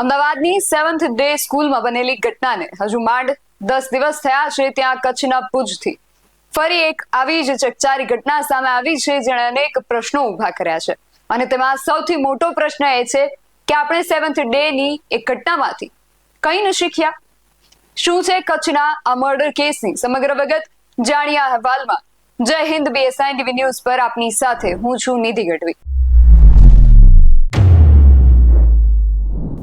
અમદાવાદની seventh day સ્કૂલમાં બનેલી ઘટનાને હજુ માંડ દસ દિવસ થયા છે ત્યાં કચ્છના ભુજથી. ફરી એક આવી જ ચકચારી ઘટના સામે આવી છે જેણે અનેક પ્રશ્નો ઊભા કર્યા છે. અને તેમાં સૌથી મોટો પ્રશ્ન એ છે કે આપણે સેવન્થ ડે ની એક ઘટનામાંથી કઈ ન શીખ્યા? શું છે કચ્છના આ મર્ડર કેસની? સમગ્ર વિગત જાણ્યા અહેવાલમાં જય હિન્દ બીએસઆઈ ટીવી ન્યૂઝ પર આપની સાથે હું છું નિધિ ગઢવી.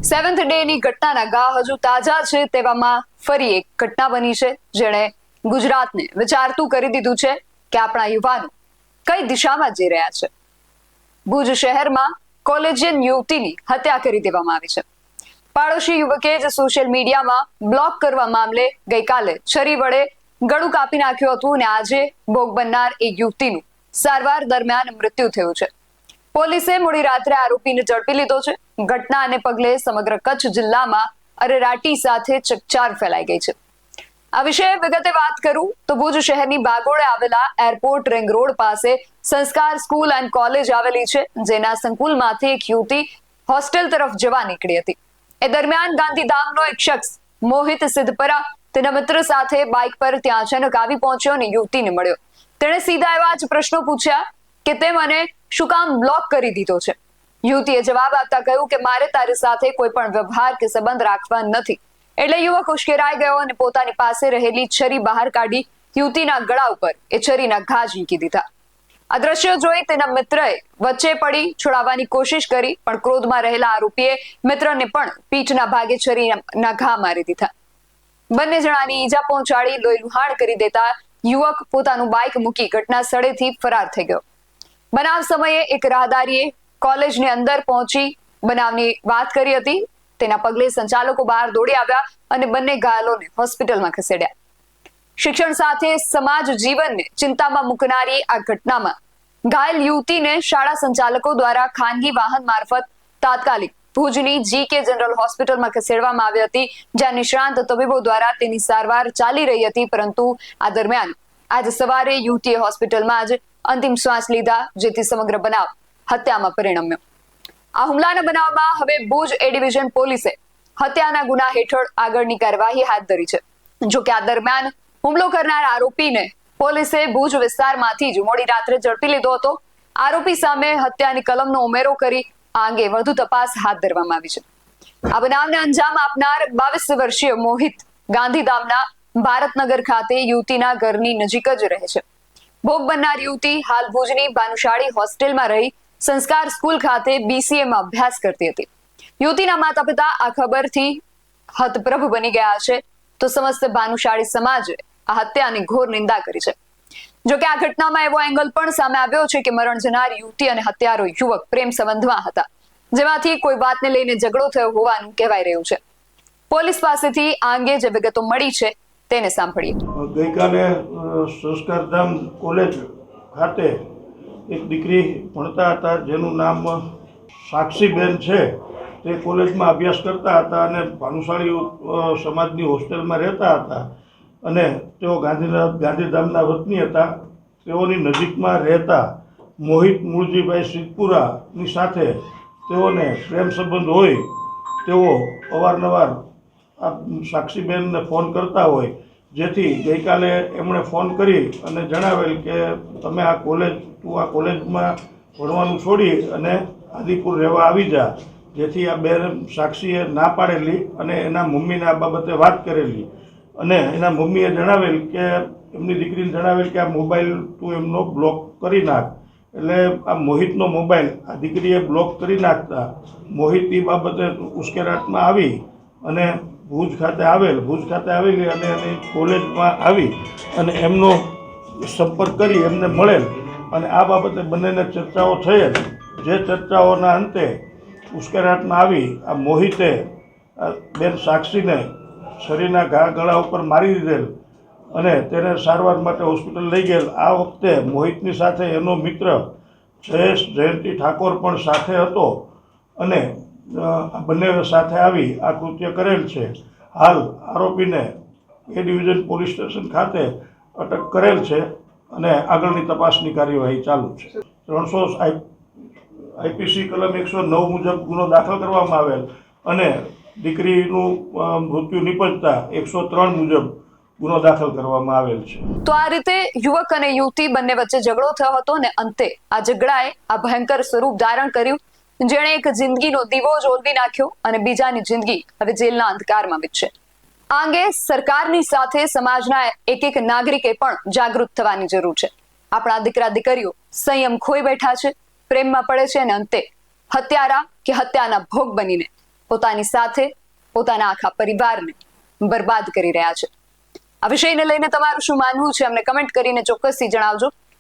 સેવન્થ ડે ની ઘટનાના ગા હજુ તાજા છે તેવામાં ફરી એક ઘટના બની છે જેણે ગુજરાતને વિચારતું કરી દીધું છે કે આપણા યુવાનો કઈ દિશામાં જઈ રહ્યા છે. ભુજ શહેરમાં કોલેજિયન યુવતીની હત્યા કરી દેવામાં આવી છે. પાડોશી યુવકે જ સોશિયલ મીડિયામાં બ્લોક કરવા મામલે ગઈકાલે છરી વડે ગળું કાપી નાખ્યું હતું અને આજે ભોગ બનનાર એક યુવતીનું સારવાર દરમિયાન મૃત્યુ થયું છે. પોલીસે મોડી રાત્રે આરોપીને ઝડપી લીધો છે. ઘટનાને પગલે સમગ્ર કચ્છ જિલ્લામાં અરેરાટી સાથે ચકચાર ફેલાઈ ગઈ છે. આ વિશે વિગતે વાત કરું તો ભુજ શહેરની બાગોળે આવેલા એરપોર્ટ રિંગ રોડ પાસે સંસ્કાર સ્કૂલ એન્ડ કોલેજ આવેલી છે, જેના સંકુલમાંથી એક યુવતી હોસ્ટેલ તરફ જવા નીકળી હતી. એ દરમિયાન ગાંધીધામનો એક શખ્સ, મોહિત સિદ્ધપરા, તેના મિત્ર સાથે બાઇક પર ત્યાં અચાનક આવી પહોંચ્યો અને યુવતીને મળ્યો. તેણે સીધા એવા જ પ્રશ્નો પૂછ્યા કે તે મને શું કામ બ્લોક કરી દીધો છે? યુવતીએ જવાબ આપતા કહ્યું કે મારે તારી સાથે કોઈ પણ વ્યવહાર કે સંબંધ રાખવા નથી. એટલે યુવક ઉશ્કેરાઈ ગયો અને પોતાની પાસે રહેલી છરી બહાર કાઢી યુવતીના ગળા ઉપર એ છરીના ઘા ઝીંકી દીધા. આ દ્રશ્યો જોઈ તેના મિત્રએ વચ્ચે પડી છોડાવવાની કોશિશ કરી, પણ ક્રોધમાં રહેલા આરોપીએ મિત્રને પણ પીઠના ભાગે છરીના ઘા મારી દીધા. બંને જણાની ઈજા પહોંચાડી લોહી લુહાણ કરી દેતા યુવક પોતાનું બાઇક મૂકી ઘટના સ્થળેથી ફરાર થઈ ગયો. બનાવ સમયે એક રાહદારીએ કોલેજની અંદર પહોંચી બનાવની વાત કરી હતી. તેના પગલે સંચાલકો બહાર દોડી આવ્યા અને બંને ઘાયલોને હોસ્પિટલમાં ખસેડ્યા. શિક્ષણ સાથે સમાજ જીવનને ચિંતામાં મૂકનારી આ ઘટનામાં ઘાયલ યુવતીને શાળા સંચાલકો દ્વારા ખાનગી વાહન મારફત તાત્કાલિક ભુજની જી કે જનરલ હોસ્પિટલમાં ખસેડવામાં આવી હતી, જ્યાં નિષ્ણાંત તબીબો દ્વારા તેની સારવાર ચાલી રહી હતી, પરંતુ આ દરમિયાન આજે સવારે યુવતીએ હોસ્પિટલમાં જ અંતિમ શ્વાસ લીધા, જેથી સમગ્ર બનાવ હત્યામાં પરિણમ્યો. આ હુમલાના બનાવમાં હવે ભુજ એ ડિવિઝન પોલીસે હત્યાના ગુના હેઠળ આગળની કાર્યવાહી હાથ ધરી છે. જો કે આ દરમિયાન હુમલો કરનાર આરોપીને પોલીસે ભુજ વિસ્તારમાંથી જ મોડી રાત્રે ઝડપી લીધો હતો. આરોપી સામે હત્યાની કલમનો ઉમેરો કરી આ અંગે વધુ તપાસ હાથ ધરવામાં આવી છે. આ બનાવને અંજામ આપનાર બાવીસ વર્ષીય મોહિત ગાંધીધામના ભારતનગર ખાતે યુવતીના ઘરની નજીક જ રહે છે. ભોગ બનનાર યુવતી હાલ ભુજની ભાનુશાળી હોસ્ટેલમાં રહી સંસ્કાર સ્કૂલ ખાતે બીસીએ માં અભ્યાસ કરતી હતી. યુવતીના માતા પિતા આ ખબરથી હતપ્રભ બની ગયા છે. તો સમસ્ત ભાનુશાળી સમાજે આ હત્યાની ઘોર નિંદા કરી છે. જો કે આ ઘટનામાં એવો એંગલ પણ સામે આવ્યો છે કે મરણ જનાર યુવતી અને હત્યારો યુવક પ્રેમ સંબંધમાં હતા. જેમાંથી કોઈ વાતને લઈને ઝઘડો થયો હોવાનું કહેવાય રહ્યું છે. પોલીસ પાસેથી આ અંગે જે વિગતો મળી છે તેને સાંભળીએ. ગઈકાલે સંસ્કારધામ કોલેજ ખાતે એક દીકરી ભણતા હતા, જેનું નામ સાક્ષીબેન છે, તે કોલેજમાં અભ્યાસ કરતા હતા અને ભાનુશાળી સમાજની હોસ્ટેલમાં રહેતા હતા. અને તેઓ ગાંધીધામ ગાંધીધામના વતની હતા. તેઓની નજીકમાં રહેતા મોહિત મૂળજીભાઈ સિદ્ધપુરાની સાથે તેઓને પ્રેમ સંબંધ હોય, તેઓ અવારનવાર આ સાક્ષીબેનને ફોન કરતા હોય. જેથી ગઈકાલે એમણે ફોન કરી અને જણાવેલ કે તમે આ કોલેજ, તું આ કોલેજમાં ભણવાનું છોડી અને આદિપુર રહેવા આવી જા. જેથી આ બેન સાક્ષીએ ના પાડેલી અને એના મમ્મીને આ બાબતે વાત કરેલી. અને એના મમ્મીએ જણાવેલ કે, એમની દીકરીને જણાવેલ કે આ મોબાઈલ તું એમનો બ્લોક કરી નાખ. એટલે આ મોહિતનો મોબાઈલ આ દીકરીએ બ્લોક કરી નાખતા. મોહિત એ બાબતે ઉશ્કેરાટમાં આવી અને ભુજ ખાતે આવેલ, ભુજ ખાતે આવેલી અને એની કોલેજમાં આવી અને એમનો સંપર્ક કરી એમને મળેલ. અને આ બાબતે બંનેને ચર્ચાઓ થયેલ જે. ચર્ચાઓના અંતે ઉશ્કેરાટમાં આવી, આ મોહિતે બેન સાક્ષીને શરીરના ઘા ગળા ઉપર મારી દીધેલ અને તેને સારવાર માટે હોસ્પિટલ લઈ ગયેલ. આ વખતે મોહિતની સાથે એનો મિત્ર જયેશ જયંતિ ઠાકોર પણ સાથે હતો અને બંને સાથે આવી આ કૃત્ય કરેલ છે. હાલ આરોપીને એ ડિવિઝન પોલીસ સ્ટેશન ખાતે અટક કરેલ છે અને આગળની તપાસની કાર્યવાહી ચાલુ છે. ત્રણસો આઈપીસી કલમ એકસો નવ મુજબ ગુનો દાખલ કરવામાં આવેલ અને દીકરીનું મૃત્યુ નિપજતા એકસો ત્રણ મુજબ ગુનો દાખલ કરવામાં આવેલ છે. તો આ રીતે યુવક અને યુવતી બંને વચ્ચે ઝઘડો થયો હતો અને અંતે આ ઝઘડાએ આ ભયંકર સ્વરૂપ ધારણ કર્યું. જેણે એક જિંદગીનો દીવો જોલવી નાખ્યો અને બીજાની જિંદગી હવે જેલના અંધકારમાં વિતશે. આ અંગે સરકારની સાથે સમાજના એક એક નાગરિકે પણ જાગૃત થવાની જરૂર છે. આપણા દીકરા દીકરીઓ સંયમ ખોઈ બેઠા છે, પ્રેમમાં પડે છે અને અંતે હત્યારા કે હત્યાના ભોગ બનીને પોતાની સાથે, પોતાના આખા પરિવારને બરબાદ કરી રહ્યા છે. આ વિષયને લઈને તમારું શું માનવું છે? અમને કમેન્ટ કરીને ચોક્કસથી જણાવજો.